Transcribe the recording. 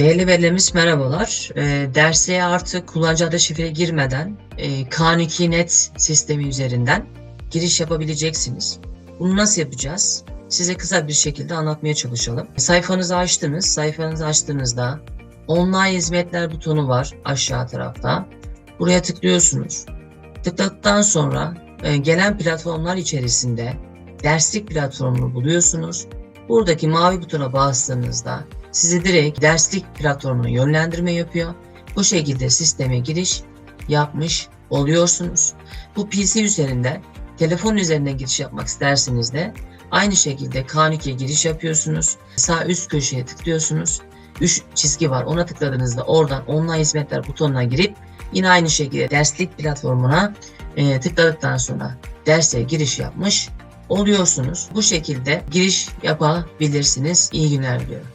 Değerli velilerimiz merhabalar. E, derse artık kullanıcı adı şifre girmeden e, K2Net sistemi üzerinden giriş yapabileceksiniz. Bunu nasıl yapacağız? Size kısa bir şekilde anlatmaya çalışalım. Sayfanızı açtınız. Sayfanızı açtığınızda online hizmetler butonu var aşağı tarafta. Buraya tıklıyorsunuz. Tıkladıktan sonra e, gelen platformlar içerisinde derslik platformunu buluyorsunuz. Buradaki mavi butona bastığınızda sizi direkt derslik platformuna yönlendirme yapıyor. Bu şekilde sisteme giriş yapmış oluyorsunuz. Bu PC üzerinde telefon üzerinden giriş yapmak isterseniz de aynı şekilde K12'ye giriş yapıyorsunuz. Sağ üst köşeye tıklıyorsunuz. 3 çizgi var. Ona tıkladığınızda oradan online hizmetler butonuna girip yine aynı şekilde derslik platformuna e, tıkladıktan sonra derse giriş yapmış oluyorsunuz. Bu şekilde giriş yapabilirsiniz. İyi günler diliyorum.